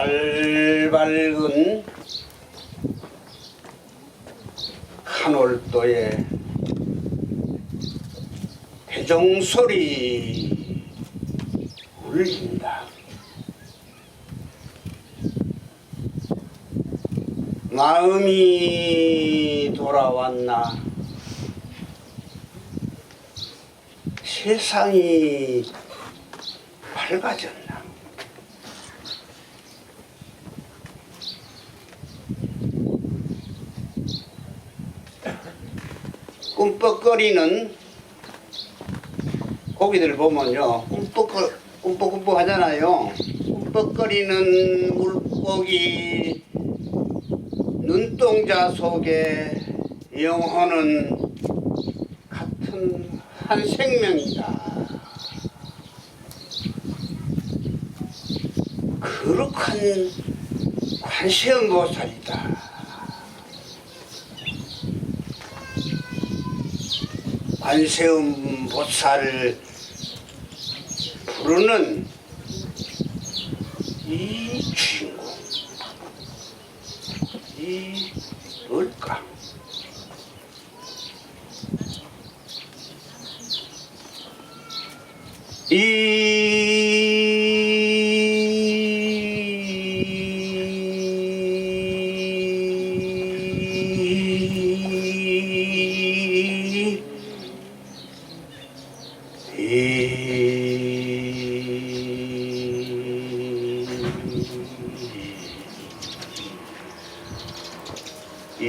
알밝은 한올도에 대종소리 울린다. 마음이 돌아왔나 세상이 밝아졌나 꿈뻑거리는 고기들 보면요. 꿈뻑거, 꿈뻑꿈뻑 하잖아요. 꿈뻑거리는 물고기 눈동자 속에 영혼은 같은 한 생명이다. 거룩한 관세음보살이다 관세음 보살을 부르는 이 주인공, 이 뭘까?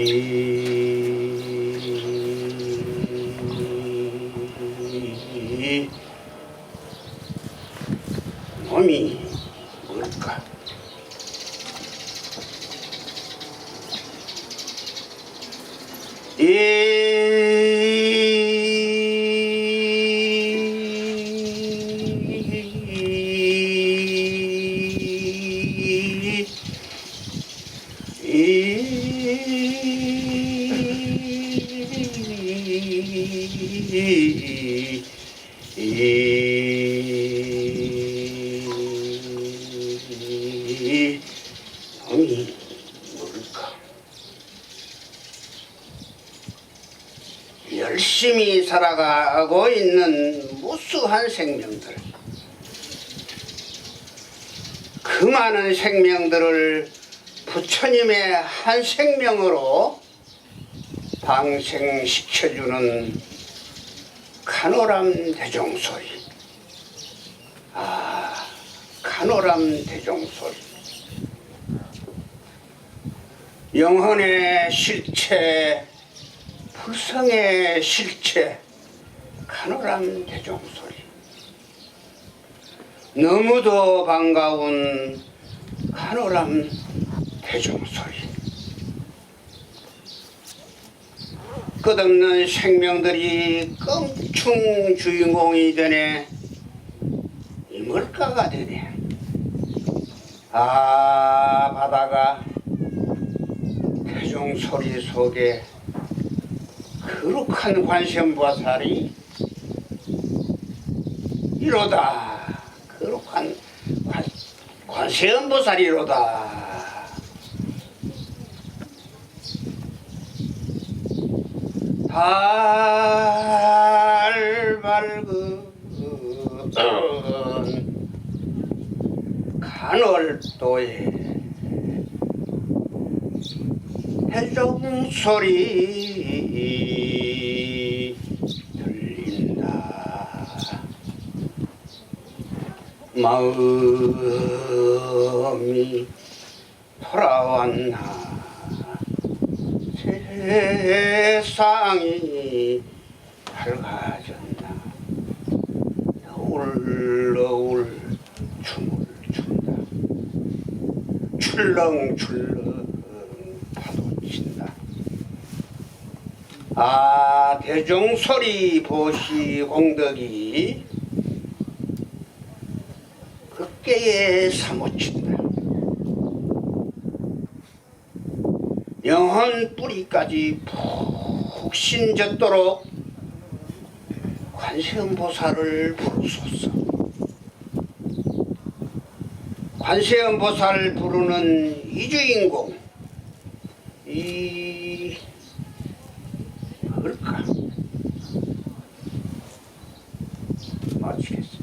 이 몸이 뭘까? 이 뭘까? 열심히 살아가고 있는 무수한 생명들. 그 많은 생명들을 부처님의 한 생명으로 방생시켜주는 간호람 대종소리. 아, 간호람 대종소리. 영혼의 실체, 불성의 실체, 간호람 대종소리. 너무도 반가운 간호람 대종소리. 끝없는 생명들이 껑충 주인공이 되네. 이물가가 되네. 아, 바다가 대종소리 속에 거룩한 관세음보살이 이로다. 거룩한 관, 관세음보살이로다. 달 밝은 간월도에 해종소리 들린다. 마음이 돌아왔나 세상이 밝아졌나? 너울 너울 춤을 춘다. 출렁출렁 파도 친다. 아 대종소리 보시 공덕이 극계에 사무친다. 영혼 뿌리까지 푹 신젓도록 관세음보살을 부르소서. 관세음보살 부르는 이 주인공 이 뭘까 마치겠습니다.